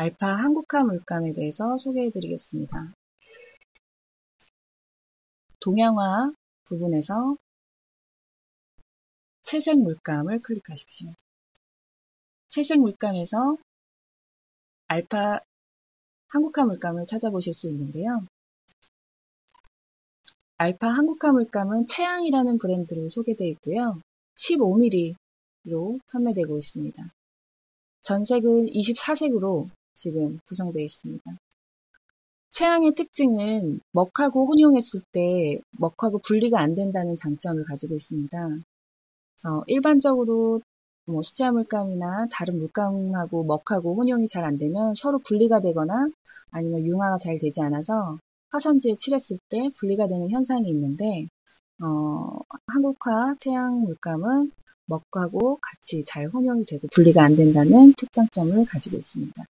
알파 한국화 물감에 대해서 소개해 드리겠습니다. 동양화 부분에서 채색 물감을 클릭하십시오. 채색 물감에서 알파 한국화 물감을 찾아보실 수 있는데요. 알파 한국화 물감은 채양이라는 브랜드로 소개되어 있고요. 15mm로 판매되고 있습니다. 전색은 24색으로 지금 구성되어 있습니다. 체향의 특징은 먹하고 혼용했을 때 먹하고 분리가 안 된다는 장점을 가지고 있습니다. 어, 일반적으로 뭐 수채화 물감이나 다른 물감하고 먹하고 혼용이 잘 안 되면 서로 분리가 되거나 아니면 융화가 잘 되지 않아서 화산지에 칠했을 때 분리가 되는 현상이 있는데 어, 한국화 태양 물감은 먹하고 같이 잘 혼용이 되고 분리가 안 된다는 특장점을 가지고 있습니다.